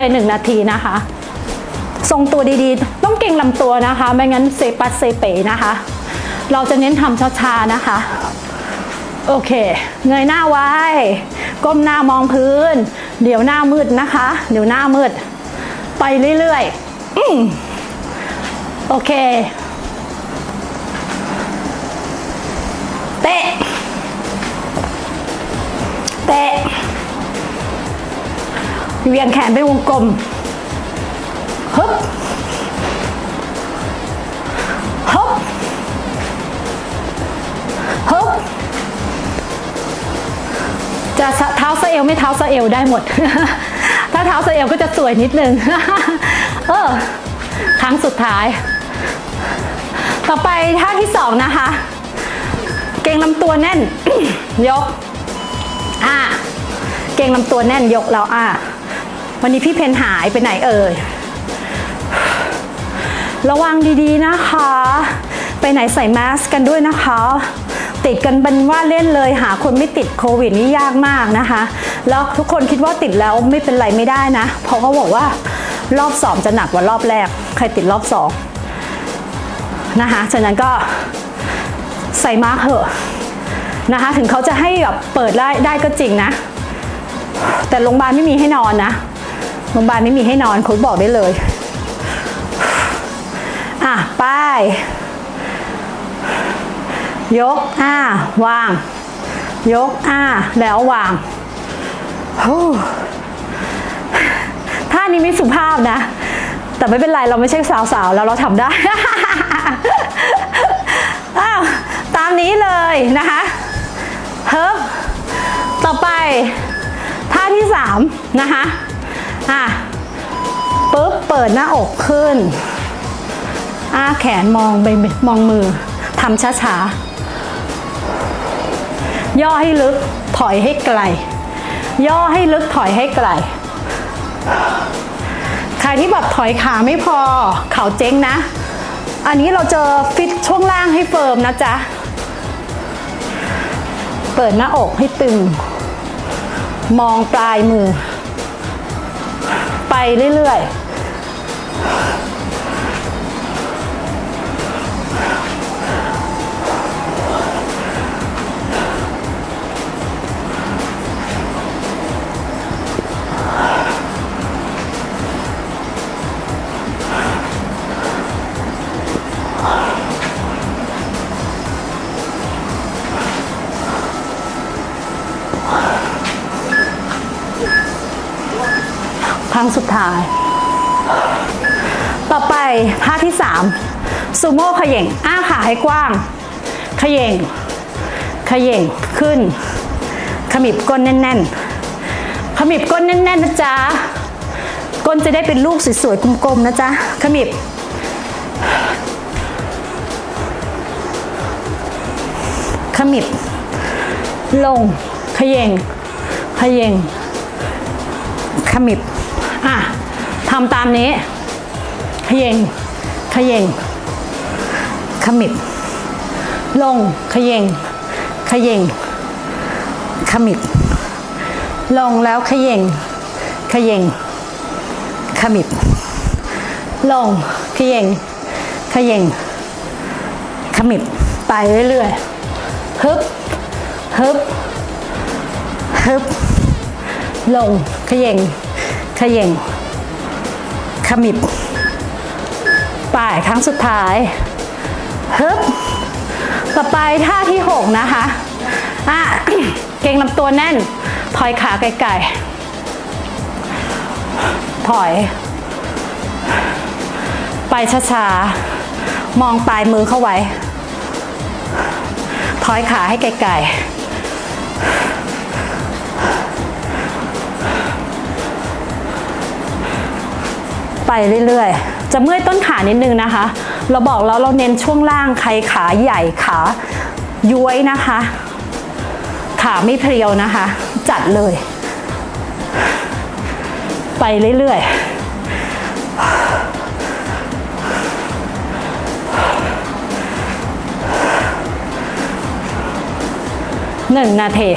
หนึ่งนาทีนะคะ ทรงตัวดีๆ ต้องเก่งลำตัวนะคะ ไม่งั้นเซปัสเซเปนะคะ เราจะเน้นทำช้าๆนะคะ โอเค เงยหน้าไว้ ก้มหน้ามองพื้น เดี๋ยวหน้ามืดนะคะ เดี๋ยวหน้ามืด ไปเรื่อยๆอโอเคเตะเตะ เวียงแขนเป็นวงกลมฮึบฮึบฮึบจะเท้าสะเอวไม่เท้าสะเอวได้หมด ถ้าเท้าสะเอวก็จะสวยนิดนึง เออ ครั้งสุดท้าย ต่อไปท่าที่สองนะคะ เกรงลำตัวแน่น ยก อ่า เกรงลำตัวแน่นยกแล้วอ่า วันนี้พี่เพนหายไปไหนเอ่ย ระวังดีๆนะคะ ไปไหนใส่แมสกันด้วยนะคะ ติดกันเป็นว่าเล่นเลยหาคนไม่ติดโควิดนี่ยากมากนะคะ แล้วทุกคนคิดว่าติดแล้วไม่เป็นไรไม่ได้นะ เพราะเขาบอกว่ารอบสองจะหนักกว่ารอบแรก ใครติดรอบสองนะคะฉะนั้นก็ใส่มาร์กเถอะนะคะถึงเขาจะให้แบบเปิดได้ได้ก็จริงนะ แต่โรงพยาบาลไม่มีให้นอนนะ โรงพยาบาลไม่มีให้นอนคุณบอกได้เลย อะไป้ายยก อ่าวาง ยก อ่า แล้ววางท่านี้ไม่สุภาพนะ แต่ไม่เป็นไรเราไม่ใช่สาวๆแล้วเราทำได้อ้าวตามนี้เลยนะคะเฮิบต่อไปท่าที่สามนะคะ อะปุ๊บเปิดหน้าอกขึ้น อ้าแขนมองไปมองมือทำช้าๆ ย่อให้ลึกถอยให้ไกล ย่อให้ลึกถอยให้ไกล ใครที่แบบถอยขาไม่พอ เข่าเจ๊งนะ อันนี้เราเจะฟิตช่วงล่างให้เฟิร์มนะจ๊ะ เปิดหน้าอกให้ตึง มองปลายมือ เรื่อยๆ รั้งสุดท้าย ต่อไปท่าที่สามซูโม่ขย่งอ้าขาให้กว้าง ขย่งขย่งขึ้น ขมิบก้นแน่น ๆ ขมิบก้นแน่น ๆ นะจ๊ะ ก้นจะได้เป็นลูกสวย ๆกลมๆนะจ๊ะ ขมิบขมิบ ลง ขย่งขย่งขมิบ อะทำตามนี้ขย่งขย่งขมิบลงขย่งขย่งขมิบลงแล้วขย่งขย่งขมิบลงขย่งขย่งขมิบไปเรื่อยๆฮึบฮึบฮึบลงขย่ง ขย่งขมิบป่ายครั้งสุดท้ายฮึบต่อไปท่าที่หกนะคะอะเก่งลำตัวแน่น ถอยขาไกลๆ ถอย ไปช้าๆ มองปลายมือเข้าไว้ ถอยขาให้ไกลๆ ไปเรื่อยๆ จะเมื่อยต้นขานิดนึงนะคะ เราบอกแล้วเราเน้นช่วงล่างใครขาใหญ่ขาย้วยนะคะ ขาไม่เพรียวนะคะ จัดเลย ไปเรื่อยๆหนึ่งนาที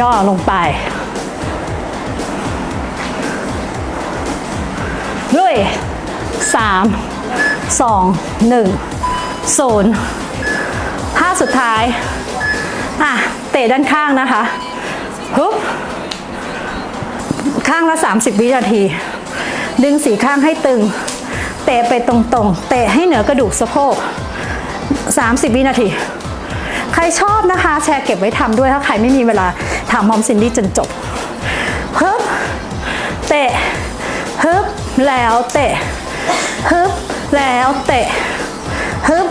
ย่อลงไปลุยสามสองหนึ่งศูนย์ท่าสุดท้าย อะ เตะด้านข้างนะคะฮึบข้างละ 30 วินาที ดึงสีข้างให้ตึง เตะไปตรงๆ เตะให้เหนือกระดูกสะโพก 30 วินาที ใครชอบนะคะ แชร์เก็บไว้ทำด้วยถ้าใครไม่มีเวลา ถามพร้อมซินดี้จนจบฮึบเตะฮึบแล้วเตะฮึบแล้วเตะฮึบ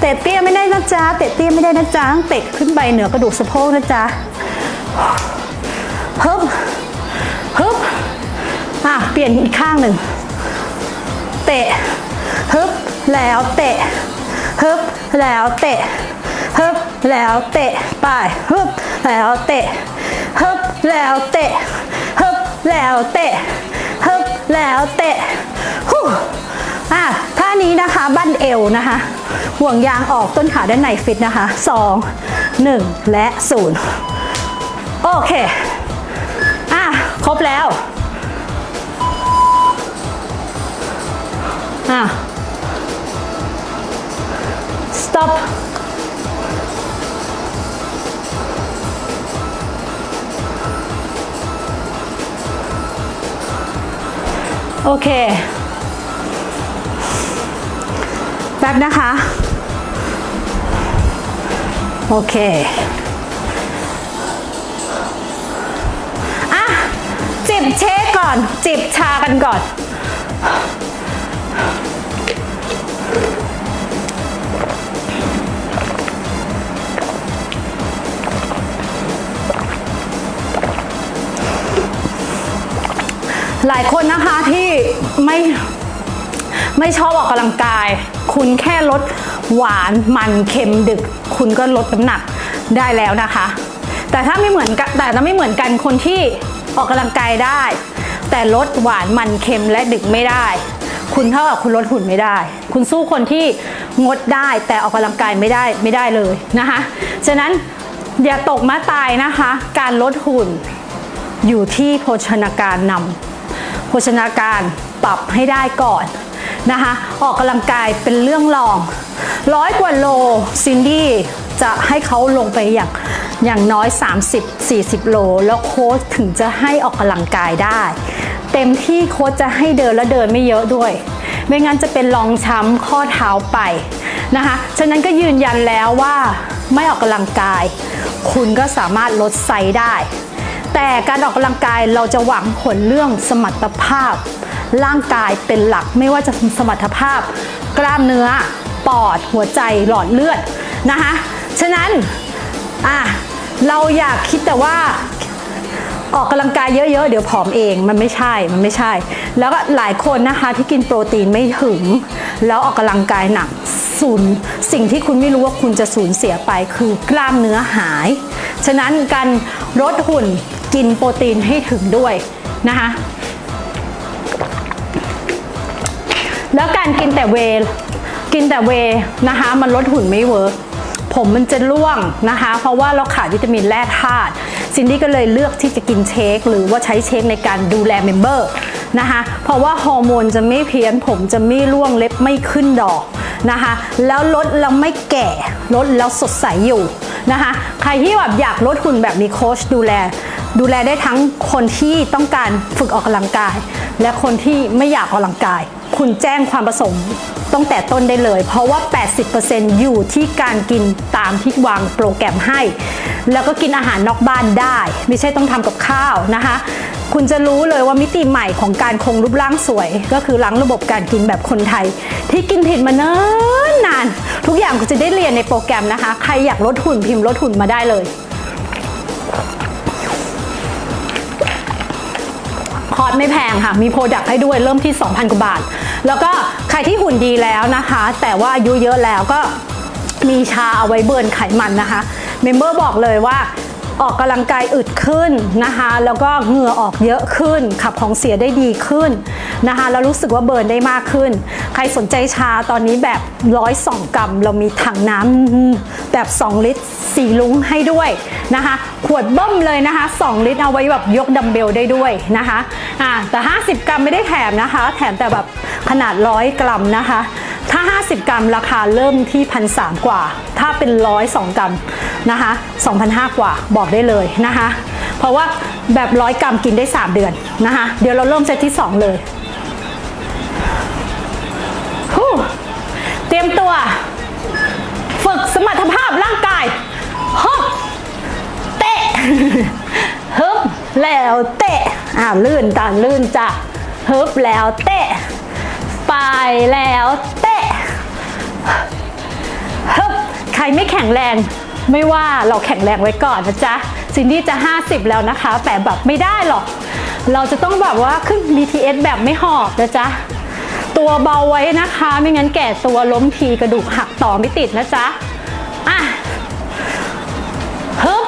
เตะเตี้ยไม่ได้นะจ๊ะเตะเตี้ยไม่ได้นะจ๊ะเตะขึ้นไปเหนือกระดูกสะโพกนะจ๊ะฮึบฮึบอะเปลี่ยนอีกข้างหนึ่งเตะฮึบแล้วเตะฮึบแล้วเตะ แล้วเตะไปฮึบแล้วเตะฮึบแล้วเตะฮึบแล้วเตะฮึบแล้วเตะฮู้อะท่านี้นะคะบั้นเอวนะคะ ห่วงยางออกต้นขาด้านในฟิตนะคะสองหนึ่งและศูนย์โอเค อะ ครบแล้ว อะ stop โอเค แป๊บนะคะ โอเคอะจิบเช็คก่อน จิบชากันก่อน หลายคนนะคะที่ไม่ไม่ชอบออกกำลังกาย คุณแค่ลดหวานมันเค็มดึก คุณก็ลดน้ำหนักได้แล้วนะคะ แต่ถ้าไม่เหมือนกันแต่ถ้าไม่เหมือนกันคนที่ออกกำลังกายได้ แต่ลดหวานมันเค็มและดึกไม่ได้ คุณเท่ากับคุณลดหุ่นไม่ได้ คุณสู้คนที่งดได้แต่ออกกำลังกายไม่ได้ไม่ได้เลยนะคะฉะนั้นอย่าตกมาตายนะคะ การลดหุ่นอยู่ที่โภชนาการนำ ภชนาการปรับให้ได้ก่อนนะคะ ออกกำลังกายเป็นเรื่องรองร้อยกว่าโลซินดี้จะให้เขาลงไปอย่างอย่างน้อย 30-40 โล แล้วโค้ชถึงจะให้ออกกำลังกายได้ เต็มที่โค้ชจะให้เดินและเดินไม่เยอะด้วย ไม่งั้นจะเป็นรองช้ำข้อเท้าไปนะคะ ฉะนั้นก็ยืนยันแล้วว่าไม่ออกกำลังกาย คุณก็สามารถลดไซส์ได้ แต่การออกกำลังกายเราจะหวังผลเรื่องสมรรถภาพ ร่างกายเป็นหลักไม่ว่าจะสมรรถภาพ กล้ามเนื้อ ปอด หัวใจหลอดเลือดนะคะฉะนั้นอะเราอยากคิดแต่ว่าออกกำลังกายเยอะๆ เดี๋ยวผอมเองมันไม่ใช่ มันไม่ใช่ แล้วก็หลายคนนะคะที่กินโปรตีนไม่ถึง แล้วออกกำลังกายหนักสูญสิ่งที่คุณไม่รู้ว่าคุณจะสูญเสียไปคือกล้ามเนื้อหาย ฉะนั้นการลดหุ่น กินโปรตีนให้ถึงด้วยนะคะแล้วการกินแต่เวกินแต่เวนะคะ มันลดหุ่นไม่เวิร์กผมมันจะร่วงนะคะ เพราะว่าเราขาดวิตามินแร่ธาตุซินดี้ก็เลยเลือกที่จะกินเชคหรือว่าใช้เชคในการดูแลเมมเบอร์ นะคะ เพราะว่าฮอร์โมนจะไม่เพี้ยนผมจะไม่ร่วงเล็บไม่ขึ้นดอกนะคะ แล้วลดแล้วไม่แก่ลดแล้วสดใสอยู่นะคะ ใครที่แบบอยากลดหุ่นแบบมีโค้ชดูแล ดูแลได้ทั้งคนที่ต้องการฝึกออกกำลังกาย และคนที่ไม่อยากออกกำลังกาย คุณแจ้งความประสงค์ตั้งแต่ต้นได้เลย เพราะว่า 80%อยู่ที่การกินตามที่วางโปรแกรมให้ แล้วก็กินอาหารนอกบ้านได้ ไม่ใช่ต้องทำกับข้าวนะคะ คุณจะรู้เลยว่ามิติใหม่ของการคงรูปร่างสวย ก็คือล้างระบบการกินแบบคนไทย ที่กินผิดมาเนิ่นนาน ทุกอย่างคุณจะได้เรียนในโปรแกรมนะคะ ใครอยากลดหุ่นพิมพ์ลดหุ่นมาได้เลย คอร์สไม่แพงค่ะ มีโปรดักต์ให้ด้วยเริ่มที่ 2,000 กว่าบาท แล้วก็ใครที่หุ่นดีแล้วนะคะ แต่ว่าอายุเยอะแล้วก็มีชาเอาไว้เบิร์นไขมันนะคะ เมมเบอร์บอกเลยว่า ออกกำลังกายอึดขึ้นนะคะ แล้วก็เหงื่อออกเยอะขึ้น ขับของเสียได้ดีขึ้นนะคะแล้วรู้สึกว่าเบิร์นได้มากขึ้น ใครสนใจชาตอนนี้แบบ102กรัมเรามีถังน้ำแบบ 2 ลิตรสีลุ้งให้ด้วยนะคะ ขวดเบิ้มเลยนะคะ 2 ลิตรเอาไว้แบบยกดัมเบลได้ด้วยนะคะอ่าแต่ 50 กรัมไม่ได้แถมนะคะ แถมแต่แบบขนาด 100 กรัมนะคะ ถ้า 50 กรัมราคาเริ่มที่1,300กว่า ถ้าเป็น102กรัมนะคะ2,500กว่าบอกได้เลยนะคะ เพราะว่าแบบ100กรัมกินได้ 3 เดือนนะคะ เดี๋ยวเราเริ่มเซตที่ 2 เลยเตรียมตัว ฝึกสมรรถภาพร่างกายฮึบเตะฮึบแล้วเตะอ่าลื่นตาลื่นจ้ะฮึบแล้วเตะไปแล้ว รไม่แข็งแรงไม่ว่าเราแข็งแรงไว้ก่อนนะจ๊ะซินดี้จะ 50 แล้วนะคะ แต่แบบไม่ได้หรอก เราจะต้องแบบว่าขึ้น BTS แบบไม่หอบนะจ๊ะ ตัวเบาไว้นะคะ ไม่งั้นแก่ตัวล้มทีกระดูกหักต่อไม่ติดนะจ๊ะอะฮึบ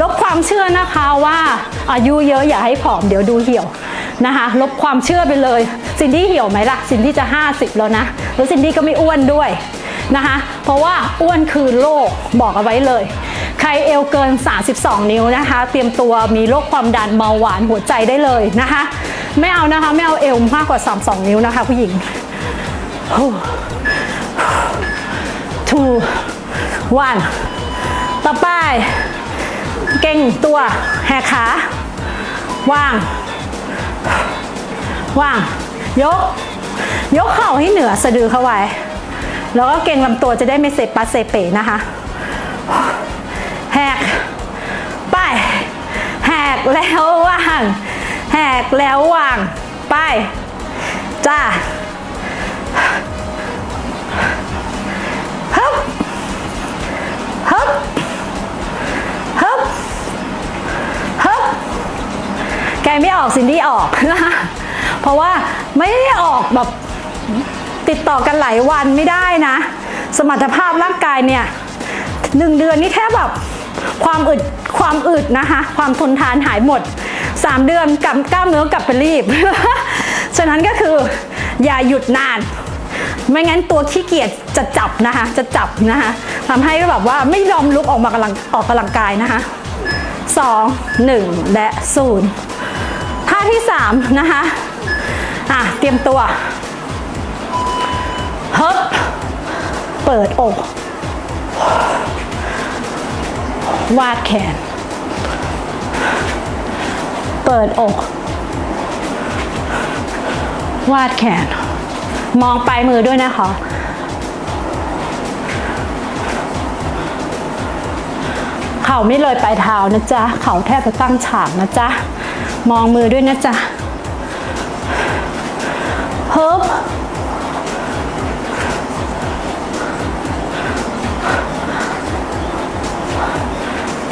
ลบความเชื่อนะคะว่าอายุเยอะอย่าให้ผอมเดี๋ยวดูเหี่ยวนะคะ ลบความเชื่อไปเลย ซินดี้เหี่ยวไหมล่ะ ซินดี้จะ 50 แล้วนะ แล้วซินดี้ก็ไม่อ้วนด้วย นะคะ เพราะว่าอ้วนคือโรคบอกเอาไว้เลย ใครเอวเกิน 32 นิ้วนะคะ เตรียมตัวมีโรคความดันเบาหวานหัวใจได้เลยนะคะ ไม่เอานะคะ ไม่เอาเอวมากกว่า 32 นิ้วนะคะ ผู้หญิง two one ต่อไป เก่งตัวแหกขาว่าง ว่าง ยก ยกเข่าให้เหนือสะดือเข้าไว้ แล้วก็เก่งลำตัวจะได้ไม่เสพปัสเซเป๋นะคะแหกไปแหกแล้ววางแหกแล้ววาง ไป จ้าฮึบฮึบฮึบฮึบแกไม่ออกซินดี้ออกนะคะเพราะว่าไม่ได้ออกแบบ ติดต่อกันหลายวันไม่ได้นะ สมรรถภาพร่างกายเนี่ยหนึ่งเดือนนี่แค่แบบความอึดความอึดนะคะ ความทนทานหายหมด 3 เดือนกลับกล้ามเนื้อกลับไปรีบ ฉะนั้นก็คืออย่าหยุดนาน ไม่งั้นตัวขี้เกียจจะจับนะคะ จะจับนะคะทำให้แบบว่าไม่ยอมลุกออกมากำลังออกกำลังกายนะคะสองหนึ่งและศูนย์ท่าที่สามนะคะ อะ เตรียมตัว ฮึบเปิดอก วาดแขน เปิดอก วาดแขน มองปลายมือด้วยนะคะ เข่าไม่เลยปลายเท้านะจ๊ะ เข่าแทบจะตั้งฉากนะจ๊ะ มองมือด้วยนะจ๊ะเฮิบ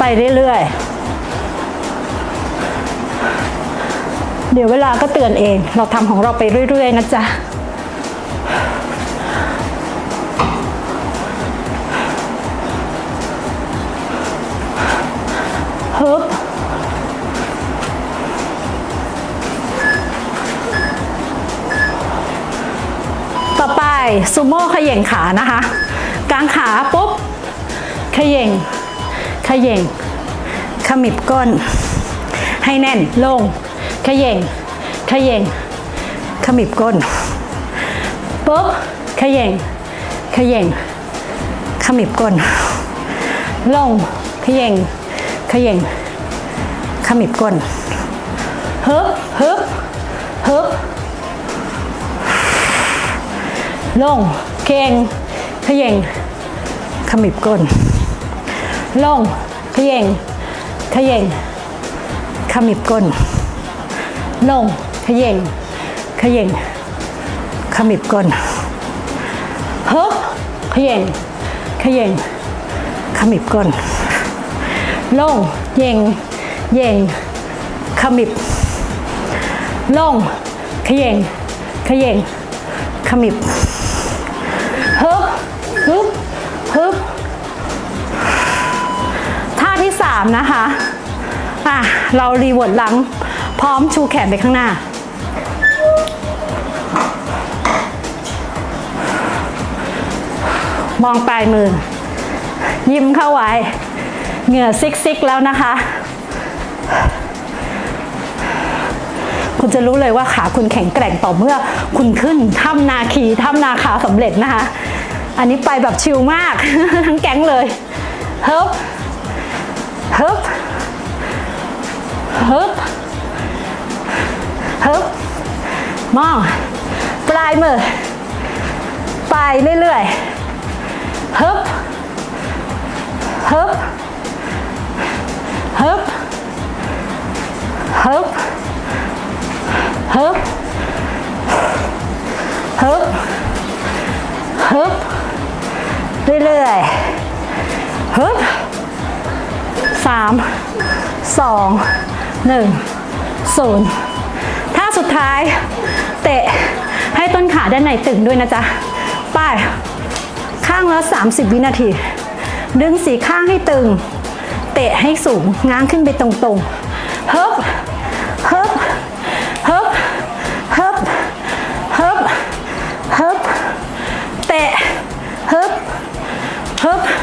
ไปเรื่อยๆ เดี๋ยวเวลาก็เตือนเอง เราทำของเราไปเรื่อยๆ นะจ๊ะฮึบต่อไปซูโม่ขย่งขานะคะ กางขาปุ๊บขย่ง ขย่งขมิบก้น ให้แน่นลงขย่งขย่งขมิบก้นปุ๊บขย่งขย่งขมิบก้น ลงขย่งขย่งขมิบก้นฮึบฮึบฮึบลงเข่งขย่งขมิบก้น ลงเขย่งเขย่งขมิบก้น ลงเขย่งเขย่งขมิบก้นฮึบเขย่งเขย่งขมิบก้น ลงเย่งเย่งขมิบ ลงเขย่งเขย่งขมิบ 3 นะคะอะเรารีเวิร์ดหลัง พร้อมชูแขนไปข้างหน้า มองปลายมือ ยิ้มเข้าไว้ เหงื่อซิกซิกๆแล้วนะคะ คุณจะรู้เลยว่าขาคุณแข็งแกร่งต่อเมื่อ คุณขึ้นถ้ำนาคีถ้ำนาคาสำเร็จนะคะ อันนี้ไปแบบชิลมาก ทั้งแก๊งเลยเฮิบเฮิบฮิบฮิบมอง ปลายมือ ไปเรื่อยๆฮิบฮิบฮิบฮิบฮึบฮึบฮึบเรื่อยๆฮึบ สามสองหนึ่งศูนย์ท่าสุดท้าย เตะให้ต้นขาด้านในตึงด้วยนะจ๊ะไป้ายข้างละ 30 วินาที ดึงสีข้างให้ตึง เตะให้สูง ง้างขึ้นไปตรงๆฮึบเฮึบเฮึบเฮึบเฮึบเฮึบเตะฮึบฮึบฮึบ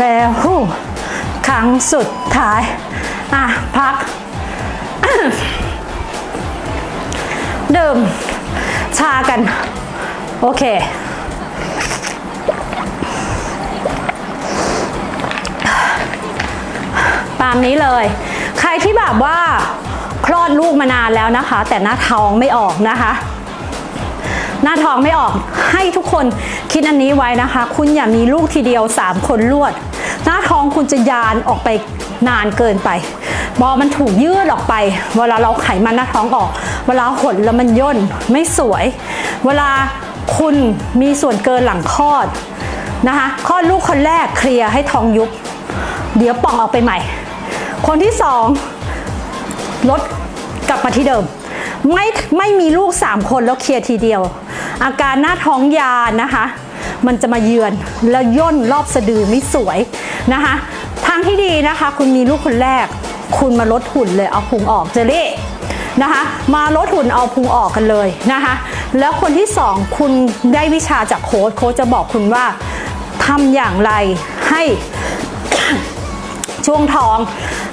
แล้วครั้งสุดท้าย อะ พัก เดื่มชากัน โอเค ตามนี้เลย ใครที่แบบว่าคลอดลูกมานานแล้วนะคะ แต่หน้าท้องไม่ออกนะคะ หน้าท้องไม่ออกให้ทุกคนคิดอันนี้ไว้นะคะ คุณอย่ามีลูกทีเดียว 3 คนรวด หน้าท้องคุณจะยานออกไปนานเกินไปบอมันถูกยืดออกไป เวลาเราไขมันหน้าท้องออก เวลาหดแล้วมันย่นไม่สวย เวลาคุณมีส่วนเกินหลังคลอดนะคะคลอดลูกคนแรกเคลียร์ให้ท้องยุบ เดี๋ยวป่องออกไปใหม่ คนที่สองลดกลับมาที่เดิม ไม่ไม่มีลูก 3 คนแล้วเคลียร์ทีเดียว อาการหน้าท้องยานนะคะ มันจะมาเยือนแล้วย่นรอบสะดือไม่สวยนะคะ ทางที่ดีนะคะ คุณมีลูกคนแรก คุณมาลดหุ่นเลยเอาพุงออกเจเล่นะคะมาลดหุ่นเอาพุงออกกันเลยนะคะ แล้วคนที่สองคุณได้วิชาจากโค้ชโค้ชจะบอกคุณว่าทำอย่างไรให้ช่วงท้อง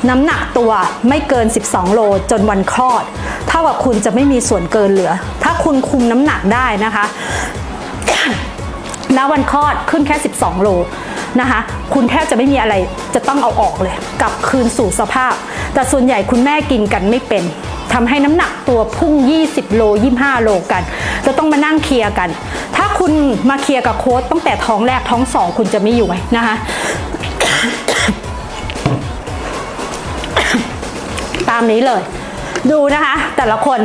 น้ำหนักตัวไม่เกิน 12 โลจนวันคลอด เท่ากับคุณจะไม่มีส่วนเกินเหลือ ถ้าคุณคุมน้ำหนักได้นะคะแล้ววันคลอดขึ้นแค่ 12 โลนะคะ คุณแทบจะไม่มีอะไรจะต้องเอาออกเลย กลับคืนสู่สภาพ แต่ส่วนใหญ่คุณแม่กินกันไม่เป็นทำให้น้ำหนักตัวพุ่ง 20 โล 25 โลกัน จะต้องมานั่งเคลียร์กัน ถ้าคุณมาเคลียร์กับโค้ชตั้งแต่ท้องแรกท้องสองคุณจะไม่อยู่ไหมนะคะามนี้เลย ดูนะคะ แต่ละคน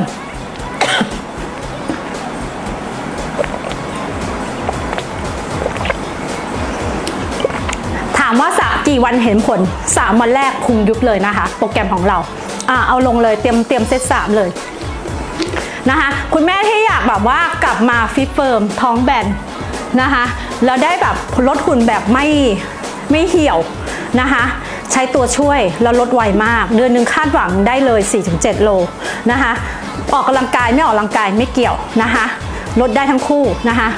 ถามว่าสะกี่วันเห็นผล 3 วันแรกพุงยุบเลยนะคะ โปรแกรมของเราอ่าเอาลงเลยเตรียมเตรียมเซตสามเลยนะคะคุณแม่ที่อยากแบบว่ากลับมาฟิตเฟิร์มท้องแบนนะคะแล้วได้แบบลดหุ่นแบบไม่ไม่เหี่ยวนะคะ ใช้ตัวช่วยแล้วลดไวมาก เดือนหนึ่งคาดหวังได้เลย 4-7 โลนะคะออกกำลังกายไม่ออกกำลังกายไม่เกี่ยวนะคะลดได้ทั้งคู่นะคะ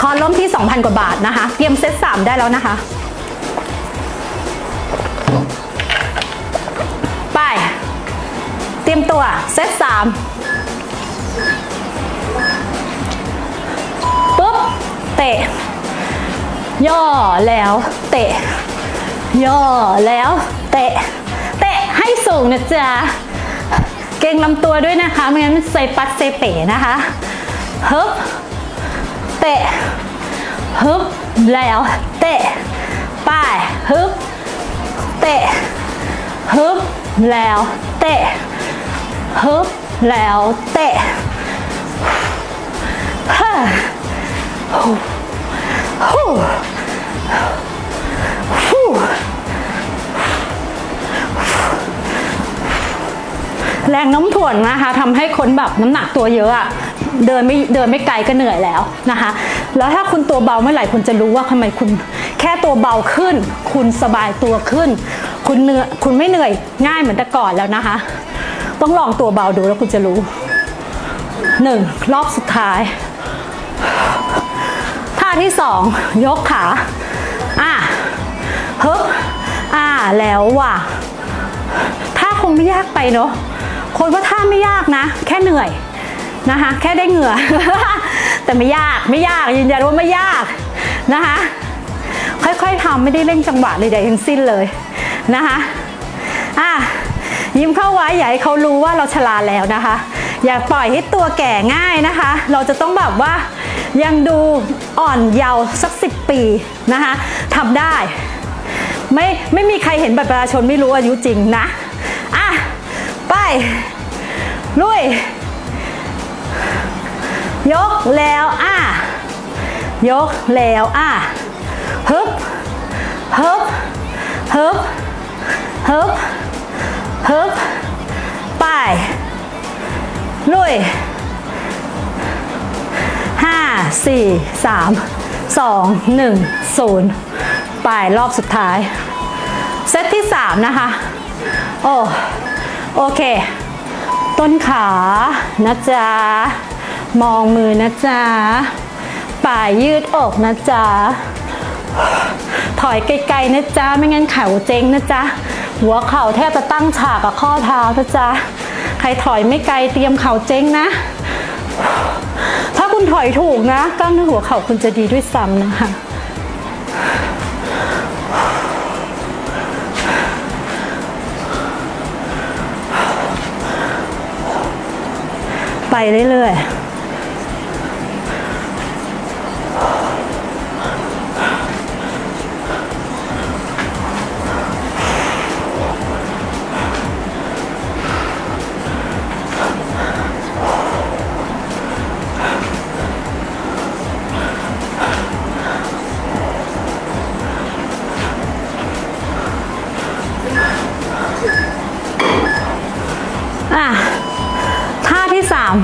คอล้มที่ 2,000 กว่าบาทนะคะ เตรียมเซต3ได้แล้วนะคะ ไป เตรียมตัวเซต3ปุ๊บ เตะ ย่อแล้วเตะ ย่อแล้วเตะ เตะให้สูงนะจ๊ะ เก่งลำตัวด้วยนะคะ ไม่งั้นมันเซปัดเซเป๋นะคะฮึบเตะฮึบแล้วเตะไป้ายฮึบเตะฮึบแล้วเตะฮึบแล้วเตะฮ่าฮู้ฮู้ แรงโน้ำถ่วงนะคะทำให้คนแบบน้ำหนักตัวเยอะอะเดินไม่เดินไม่ไกลก็เหนื่อยแล้วนะคะ แล้วถ้าคุณตัวเบาเมื่อไหร่คุณจะรู้ว่าทำไมคุณแค่ตัวเบาขึ้น คุณสบายตัวขึ้น คุณเหนื่อยคุณไม่เหนื่อยง่ายเหมือนแต่ก่อนแล้วนะคะ ต้องลองตัวเบาดูแล้วคุณจะรู้หนึ่งรอบสุดท้ายท่าที่สองยกขาอะฮึบอ่าแล้วว่ะท่าคงไม่ยากไปเนาะ คนว่าท่าไม่ยากนะ แค่เหนื่อยนะคะ แค่ได้เหงื่อ แต่ไม่ยากไม่ยากยืนยันว่าไม่ยากนะคะ ค่อยๆทำไม่ได้เร่งจังหวะเลยใดทั้งสิ้นเลยนะคะอะยิ้มเข้าไว้อย่าให้เขารู้ว่าเราชราแล้วนะคะ อย่าปล่อยให้ตัวแก่ง่ายนะคะ เราจะต้องแบบว่ายังดูอ่อนเยาว์สักสิบปีนะคะทำได้ ไม่ไม่มีใครเห็นบัตรประชาชนไม่รู้อายุจริงนะ ลุย ยกแล้วอะยกแล้วอะฮึบฮึบฮึบฮึบฮึบไปลุยห้าสี่สามสองหนึ่งศูนย์ไปรอบสุดท้าย เซตที่3นะคะ โอ้ โอเค ต้นขานะจ๊ะ มองมือนะจ๊ะป่ายยืดอกนะจ๊ะ ถอยไกลๆนะจ๊ะ ไม่งั้นเข่าเจ๊งนะจ๊ะ หัวเข่าแทบจะตั้งฉากกับข้อเท้านะจ๊ะ ใครถอยไม่ไกลเตรียมเข่าเจ๊งนะ ถ้าคุณถอยถูกนะกล้ามเนื้อหัวเข่าคุณจะดีด้วยซ้ำนะคะ ไปเรื่อยๆ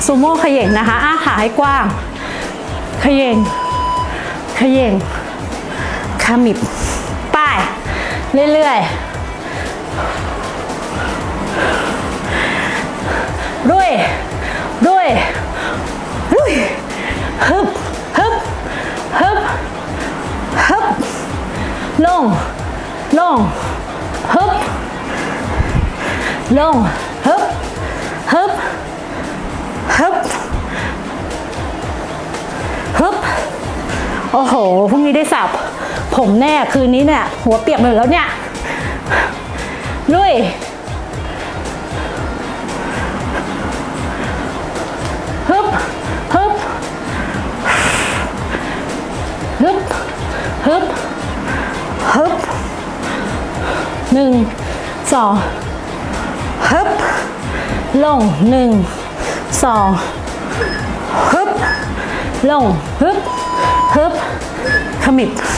ซูโม่ขย่งนะคะ อ้าขาให้กว้าง ขย่งขย่งขมิบป้าย เรื่อยๆด้วยด้วยด้วยฮึบฮึบฮึบฮึบลง ลงฮึบลงฮึบฮึบ ฮึบฮึบโอ้โหพรุ่งนี้ได้สับ ผมแน่คืนนี้เนี่ย หัวเปียกหมดแล้วเนี่ยลุยฮึบฮึบฮึบฮึบฮึบหนึ่งสองฮึบลงหนึ่ง สองฮึบลงฮึบฮึบขมิบ